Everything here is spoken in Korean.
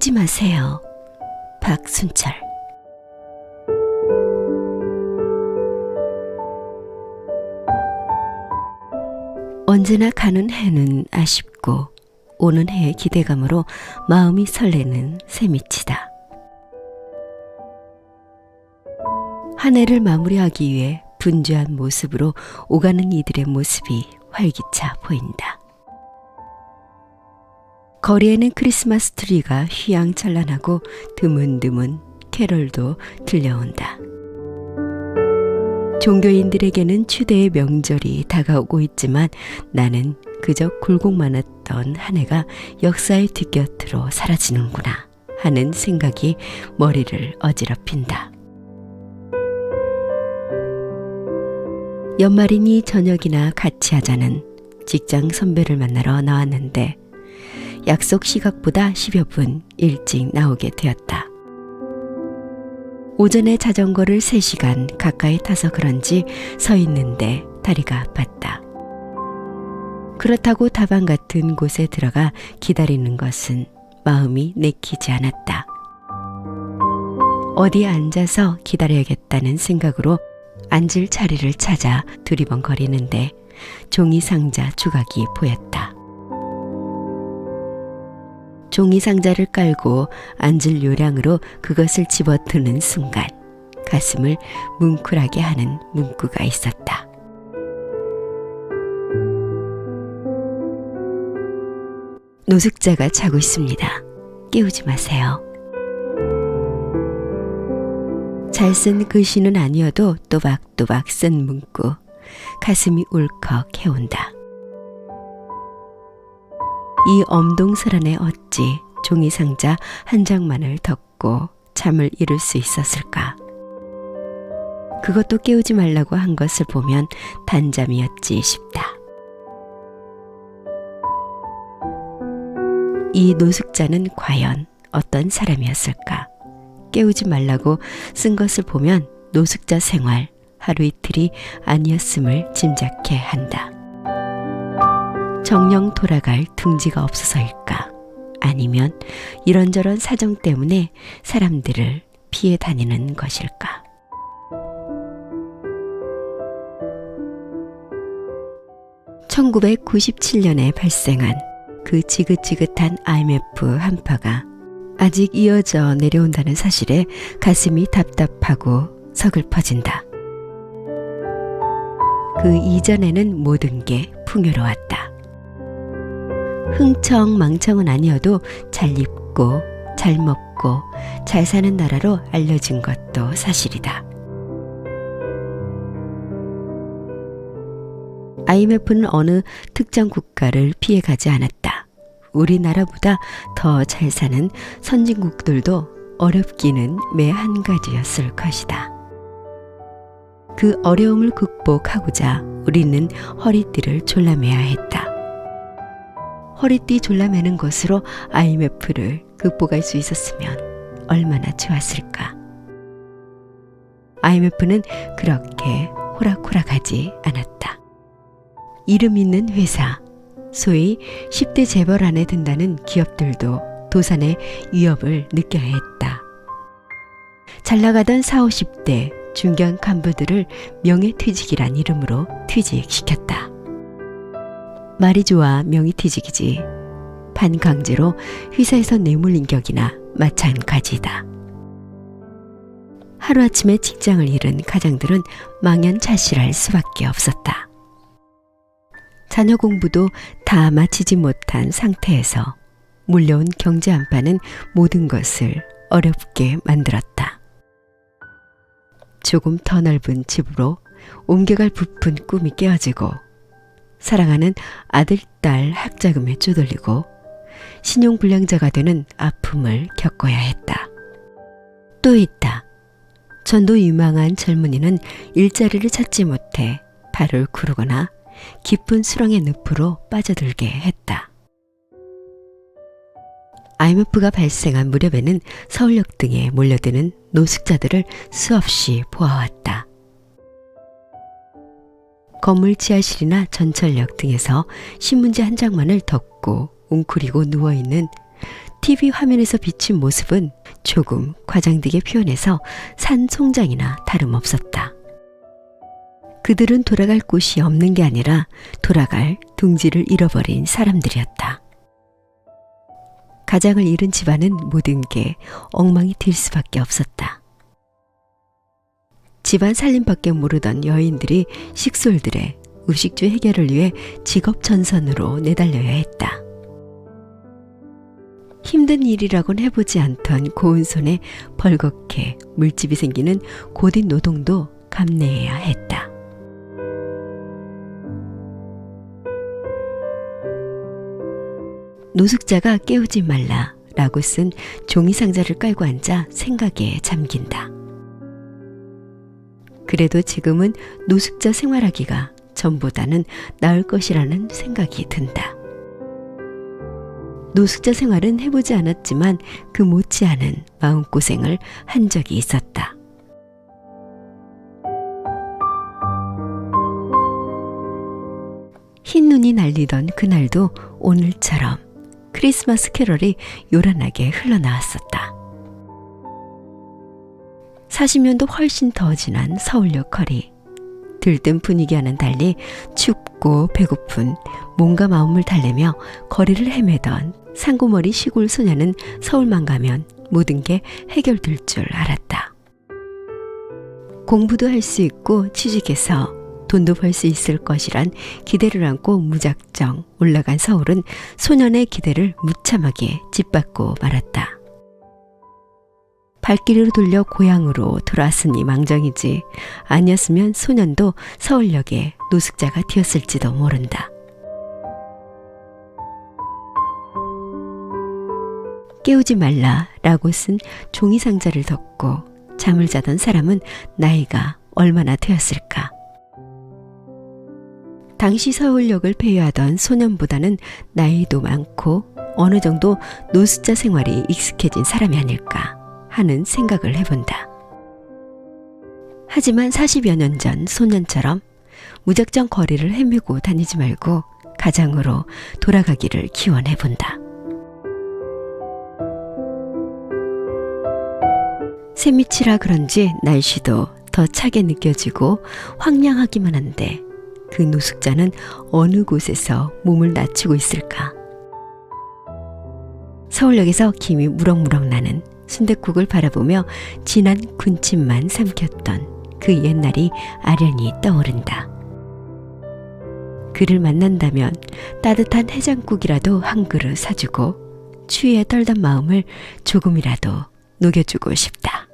깨우지 마세요. 박순철. 언제나 가는 해는 아쉽고 오는 해의 기대감으로 마음이 설레는 새미치다. 한 해를 마무리하기 위해 분주한 모습으로 오가는 이들의 모습이 활기차 보인다. 거리에는 크리스마스 트리가 휘황찬란하고 드문드문 캐럴도 들려온다. 종교인들에게는 추대의 명절이 다가오고 있지만 나는 그저 굴곡만 했던 한 해가 역사의 뒷곁으로 사라지는구나 하는 생각이 머리를 어지럽힌다. 연말이니 저녁이나 같이 하자는 직장 선배를 만나러 나왔는데 약속 시각보다 10여 분 일찍 나오게 되었다. 오전에 자전거를 3시간 가까이 타서 그런지 서 있는데 다리가 아팠다. 그렇다고 다방 같은 곳에 들어가 기다리는 것은 마음이 내키지 않았다. 어디 앉아서 기다려야겠다는 생각으로 앉을 자리를 찾아 두리번거리는데 종이 상자 조각이 보였다. 종이 상자를 깔고 앉을 요량으로 그것을 집어드는 순간 가슴을 뭉클하게 하는 문구가 있었다. 노숙자가 자고 있습니다. 깨우지 마세요. 잘 쓴 글씨는 아니어도 또박또박 쓴 문구. 가슴이 울컥 해온다. 이 엄동설안에 어찌 종이 상자 한 장만을 덮고 잠을 이룰 수 있었을까? 그것도 깨우지 말라고 한 것을 보면 단잠이었지 싶다. 이 노숙자는 과연 어떤 사람이었을까? 깨우지 말라고 쓴 것을 보면 노숙자 생활 하루 이틀이 아니었음을 짐작해 한다. 정령 돌아갈 둥지가 없어서일까? 아니면 이런저런 사정 때문에 사람들을 피해 다니는 것일까? (1997년에) 발생한 그 지긋지긋한 IMF 한파가 아직 이어져 내려온다는 사실에 가슴이 답답하고 서글퍼진다. 그 이전에는 모든 게 풍요로웠다. 흥청망청은 아니어도 잘 입고 잘 먹고 잘 사는 나라로 알려진 것도 사실이다. IMF는 어느 특정 국가를 피해가지 않았다. 우리나라보다 더 잘 사는 선진국들도 어렵기는 매 한 가지였을 것이다. 그 어려움을 극복하고자 우리는 허리띠를 졸라매야 했다. 허리띠 졸라매는 것으로 IMF를 극복할 수 있었으면 얼마나 좋았을까. IMF는 그렇게 호락호락하지 않았다. 이름 있는 회사, 소위 10대 재벌 안에 든다는 기업들도 도산의 위협을 느껴야 했다. 잘 나가던 4, 50대 중견 간부들을 명예퇴직이란 이름으로 퇴직시켰다. 말이 좋아 명예퇴직이지. 반강제로 회사에서 내몰린 격이나 마찬가지다. 하루아침에 직장을 잃은 가장들은 망연자실할 수밖에 없었다. 자녀 공부도 다 마치지 못한 상태에서 몰려온 경제 안파는 모든 것을 어렵게 만들었다. 조금 더 넓은 집으로 옮겨갈 부푼 꿈이 깨어지고 사랑하는 아들, 딸 학자금에 쪼들리고 신용불량자가 되는 아픔을 겪어야 했다. 또 있다. 전도 유망한 젊은이는 일자리를 찾지 못해 발을 구르거나 깊은 수렁의 늪으로 빠져들게 했다. IMF가 발생한 무렵에는 서울역 등에 몰려드는 노숙자들을 수없이 보아왔다. 건물 지하실이나 전철역 등에서 신문지 한 장만을 덮고 웅크리고 누워있는 TV 화면에서 비친 모습은 조금 과장되게 표현해서 산 송장이나 다름없었다. 그들은 돌아갈 곳이 없는 게 아니라 돌아갈 둥지를 잃어버린 사람들이었다. 가장을 잃은 집안은 모든 게 엉망이 될 수밖에 없었다. 집안 살림밖에 모르던 여인들이 식솔들의 의식주 해결을 위해 직업 전선으로 내달려야 했다. 힘든 일이라곤 해보지 않던 고운 손에 벌겋게 물집이 생기는 고된 노동도 감내해야 했다. 노숙자가 깨우지 말라 라고 쓴 종이 상자를 깔고 앉아 생각에 잠긴다. 그래도 지금은 노숙자 생활하기가 전보다는 나을 것이라는 생각이 든다. 노숙자 생활은 해보지 않았지만 그 못지않은 마음고생을 한 적이 있었다. 흰 눈이 날리던 그날도 오늘처럼 크리스마스 캐럴이 요란하게 흘러나왔었다. 40년도 훨씬 더 지난 서울역 거리. 들뜬 분위기와는 달리 춥고 배고픈 몸과 마음을 달래며 거리를 헤매던 상고머리 시골 소녀는 서울만 가면 모든 게 해결될 줄 알았다. 공부도 할 수 있고 취직해서 돈도 벌 수 있을 것이란 기대를 안고 무작정 올라간 서울은 소년의 기대를 무참하게 짓밟고 말았다. 발길을 돌려 고향으로 돌아왔으니 망정이지 아니었으면 소년도 서울역에 노숙자가 되었을지도 모른다. 깨우지 말라라고 쓴 종이 상자를 덮고 잠을 자던 사람은 나이가 얼마나 되었을까? 당시 서울역을 폐위하던 소년보다는 나이도 많고 어느 정도 노숙자 생활이 익숙해진 사람이 아닐까 하는 생각을 해본다. 하지만 40여 년 전 소년처럼 무작정 거리를 헤매고 다니지 말고 가장으로 돌아가기를 기원해 본다. 새밑이라 그런지 날씨도 더 차게 느껴지고 황량하기만 한데 그 노숙자는 어느 곳에서 몸을 낮추고 있을까? 서울역에서 김이 무럭무럭 나는 순댓국을 바라보며 진한 군침만 삼켰던 그 옛날이 아련히 떠오른다. 그를 만난다면 따뜻한 해장국이라도 한 그릇 사주고 추위에 떨던 마음을 조금이라도 녹여주고 싶다.